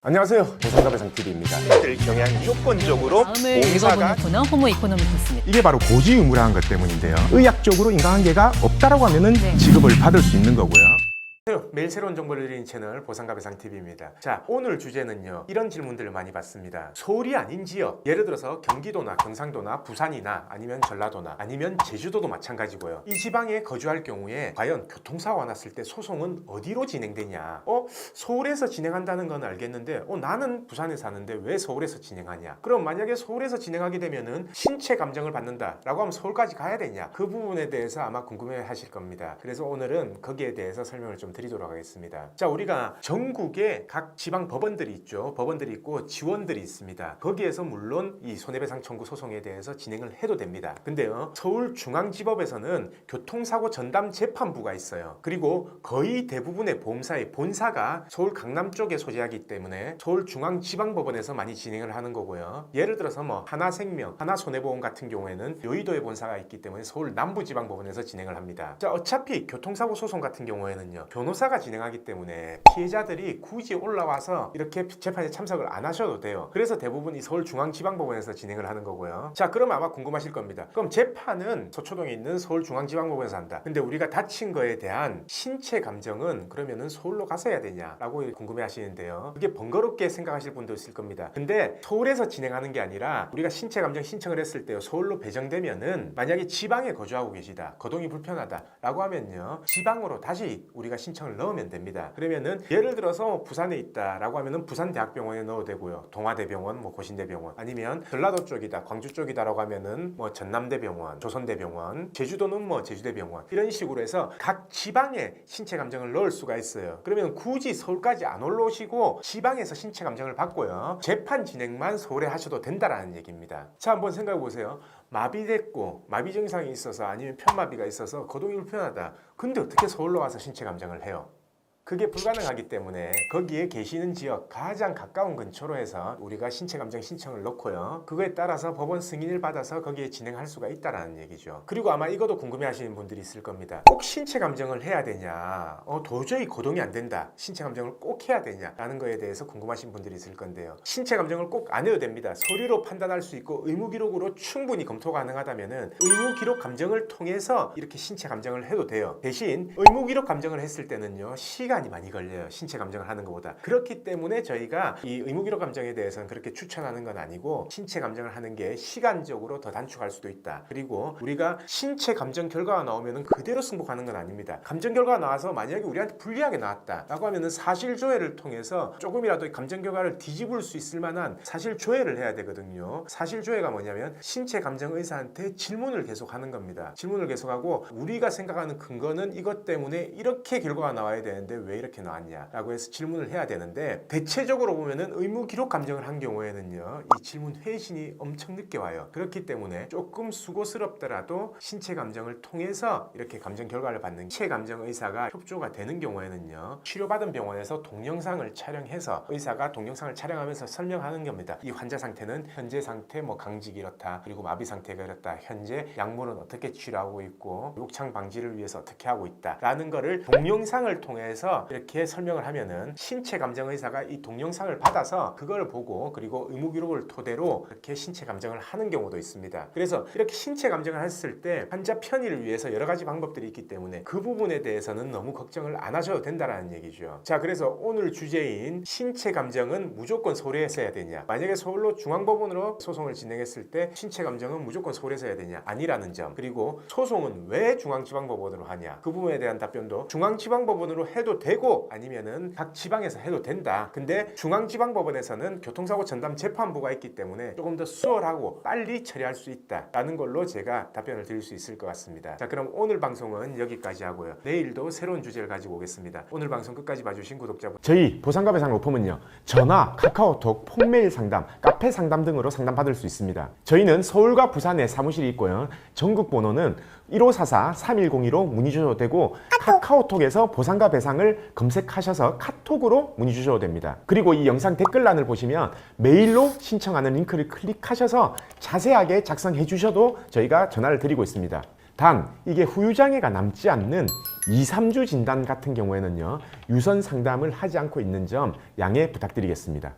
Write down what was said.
안녕하세요. 보상가배상 TV입니다. 를 경향 무조건적으로 다음을 공사가 읽어보는 코너 호모 이코노미크스입니다. 이게 바로 고지 의무라는 것 때문인데요. 의학적으로 인과관계가 없다라고 하면은 네. 지급을 받을 수 있는 거고요. 매일 새로운 정보를 드리는 채널 보상가배상 TV입니다. 자, 오늘 주제는요. 이런 질문들을 많이 받습니다. 서울이 아닌 지역, 예를 들어서 경기도나 경상도나 부산이나 아니면 전라도나 아니면 제주도도 마찬가지고요. 이 지방에 거주할 경우에 과연 교통사고가 났을 때 소송은 어디로 진행되냐? 어, 서울에서 진행한다는 건 알겠는데, 어, 나는 부산에 사는데 왜 서울에서 진행하냐? 그럼 만약에 서울에서 진행하게 되면은 신체 감정을 받는다라고 하면 서울까지 가야 되냐? 그 부분에 대해서 아마 궁금해 하실 겁니다. 그래서 오늘은 거기에 대해서 설명을 좀 드리도록 하겠습니다. 자, 우리가 전국에 각 지방 법원들이 있죠. 법원들이 있고 지원들이 있습니다. 거기에서 물론 이 손해배상 청구 소송에 대해서 진행을 해도 됩니다. 근데요, 서울중앙지법에서는 교통사고 전담 재판부가 있어요. 그리고 거의 대부분의 보험사의 본사가 서울 강남 쪽에 소재하기 때문에 서울중앙지방법원에서 많이 진행을 하는 거고요. 예를 들어서 뭐 하나생명, 하나손해보험 같은 경우에는 여의도에 본사가 있기 때문에 서울 남부지방법원에서 진행을 합니다. 자, 어차피 교통사고 소송 같은 경우에는요, 변호사 가 진행하기 때문에 피해자들이 굳이 올라와서 이렇게 재판에 참석을 안 하셔도 돼요. 그래서 대부분 이 서울중앙지방법원에서 진행을 하는 거고요. 자, 그럼 아마 궁금하실 겁니다. 그럼 재판은 서초동에 있는 서울중앙지방법원에서 한다. 근데 우리가 다친 거에 대한 신체 감정은 그러면은 서울로 가서 해야 되냐라고 궁금해 하시는데요. 그게 번거롭게 생각하실 분도 있을 겁니다. 근데 서울에서 진행하는 게 아니라 우리가 신체 감정 신청을 했을 때요. 서울로 배정되면은 만약에 지방에 거주하고 계시다. 거동이 불편하다라고 하면요. 지방으로 다시 우리가 신청을 넣으면 됩니다. 그러면은 예를 들어서 부산에 있다라고 하면은 부산 대학병원에 넣어도 되고요. 동아대병원, 뭐 고신대병원 아니면 전라도 쪽이다, 광주 쪽이다라고 하면은 뭐 전남대병원, 조선대병원, 제주도는 뭐 제주대병원 이런 식으로 해서 각 지방에 신체 감정을 넣을 수가 있어요. 그러면 굳이 서울까지 안 올라오시고 지방에서 신체 감정을 받고요. 재판 진행만 서울에 하셔도 된다라는 얘기입니다. 자, 한번 생각해 보세요. 마비됐고 마비 증상이 있어서 아니면 편마비가 있어서 거동이 불편하다. 근데 어떻게 서울로 와서 신체 감정을 해요? 그게 불가능하기 때문에 거기에 계시는 지역 가장 가까운 근처로 해서 우리가 신체 감정 신청을 넣고요. 그거에 따라서 법원 승인을 받아서 거기에 진행할 수가 있다라는 얘기죠. 그리고 아마 이것도 궁금해 하시는 분들이 있을 겁니다. 꼭 신체 감정을 해야 되냐? 어, 도저히 거동이 안 된다. 신체 감정을 꼭 해야 되냐? 라는 거에 대해서 궁금하신 분들이 있을 건데요. 신체 감정을 꼭 안 해도 됩니다. 서류로 판단할 수 있고 의무 기록으로 충분히 검토 가능하다면은 의무 기록 감정을 통해서 이렇게 신체 감정을 해도 돼요. 대신 의무 기록 감정을 했을 때는요. 시간 이 많이 걸려요. 신체 감정을 하는 것보다. 그렇기 때문에 저희가 이 의무 기록 감정에 대해서는 그렇게 추천하는 건 아니고 신체 감정을 하는 게 시간적으로 더 단축할 수도 있다. 그리고 우리가 신체 감정 결과가 나오면은 그대로 승복하는 건 아닙니다. 감정 결과가 나와서 만약에 우리한테 불리하게 나왔다라고 하면은 사실 조회를 통해서 조금이라도 이 감정 결과를 뒤집을 수 있을 만한 사실 조회를 해야 되거든요. 사실 조회가 뭐냐면 신체 감정 의사한테 질문을 계속 하는 겁니다. 질문을 계속하고 우리가 생각하는 근거는 이것 때문에 이렇게 결과가 나와야 되는데 왜 이렇게 나왔냐라고 해서 질문을 해야 되는데 대체적으로 보면은 의무 기록 감정을 한 경우에는요 이 질문 회신이 엄청 늦게 와요. 그렇기 때문에 조금 수고스럽더라도 신체 감정을 통해서 이렇게 감정 결과를 받는 신체 감정 의사가 협조가 되는 경우에는요 치료받은 병원에서 동영상을 촬영해서 의사가 동영상을 촬영하면서 설명하는 겁니다. 이 환자 상태는 현재 상태 뭐 강직이 이렇다 그리고 마비 상태가 이렇다 현재 약물은 어떻게 치료하고 있고 욕창 방지를 위해서 어떻게 하고 있다라는 거를 동영상을 통해서 이렇게 설명을 하면은 신체 감정 의사가 이 동영상을 받아서 그걸 보고 그리고 의무 기록을 토대로 이렇게 신체 감정을 하는 경우도 있습니다. 그래서 이렇게 신체 감정을 했을 때 환자 편의를 위해서 여러 가지 방법들이 있기 때문에 그 부분에 대해서는 너무 걱정을 안 하셔도 된다라는 얘기죠. 자, 그래서 오늘 주제인 신체 감정은 무조건 서울에서 해야 되냐? 만약에 서울로 중앙법원으로 소송을 진행했을 때 신체 감정은 무조건 서울에서 해야 되냐? 아니라는 점. 그리고 소송은 왜 중앙지방법원으로 하냐? 그 부분에 대한 답변도 중앙지방법원으로 해도 되고 아니면은 각 지방에서 해도 된다. 근데 중앙지방법원에서는 교통사고 전담 재판부가 있기 때문에 조금 더 수월하고 빨리 처리할 수 있다라는 걸로 제가 답변을 드릴 수 있을 것 같습니다. 자, 그럼 오늘 방송은 여기까지 하고요. 내일도 새로운 주제를 가지고 오겠습니다. 오늘 방송 끝까지 봐주신 구독자분 저희 보상가 배상 로펌은요 전화, 카카오톡, 폰메일 상담, 카페 상담 등으로 상담 받을 수 있습니다. 저희는 서울과 부산에 사무실이 있고요. 전국 번호는 1544-3102로 문의 주셔도 되고 카카오톡에서 보상가 배상을 검색하셔서 카톡으로 문의 주셔도 됩니다. 그리고 이 영상 댓글란을 보시면 메일로 신청하는 링크를 클릭하셔서 자세하게 작성해 주셔도 저희가 전화를 드리고 있습니다. 단 이게 후유장애가 남지 않는 2, 3주 진단 같은 경우에는요 유선 상담을 하지 않고 있는 점 양해 부탁드리겠습니다.